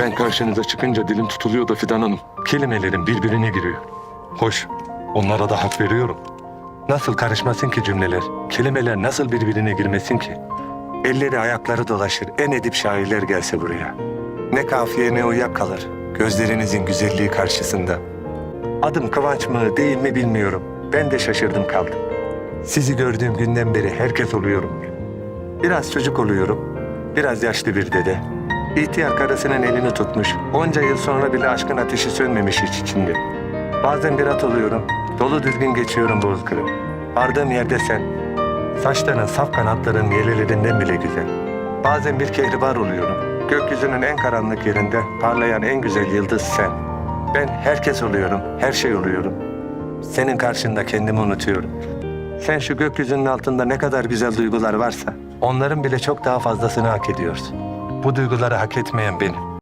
Ben karşınıza çıkınca dilim tutuluyor da Fidan Hanım. Kelimelerim birbirine giriyor. Hoş, onlara da hak veriyorum. Nasıl karışmasın ki cümleler? Kelimeler nasıl birbirine girmesin ki? Elleri ayakları dolaşır, en edip şairler gelse buraya. Ne kafiye ne uyak kalır, gözlerinizin güzelliği karşısında. Adım Kıvanç mı değil mi bilmiyorum. Ben de şaşırdım kaldım. Sizi gördüğüm günden beri herkes oluyorum. Biraz çocuk oluyorum, biraz yaşlı bir dede. İhtiyar karısının elini tutmuş, onca yıl sonra bile aşkın ateşi sönmemiş hiç içinde. Bazen bir at oluyorum, dolu düzgün geçiyorum bozkırı. Ardığım yerde sen, saçların saf kanatların yelelerinden bile güzel. Bazen bir kehribar oluyorum, gökyüzünün en karanlık yerinde parlayan en güzel yıldız sen. Ben herkes oluyorum, her şey oluyorum. Senin karşında kendimi unutuyorum. Sen şu gökyüzünün altında ne kadar güzel duygular varsa onların bile çok daha fazlasını hak ediyorsun. Bu duyguları hak etmeyen benim.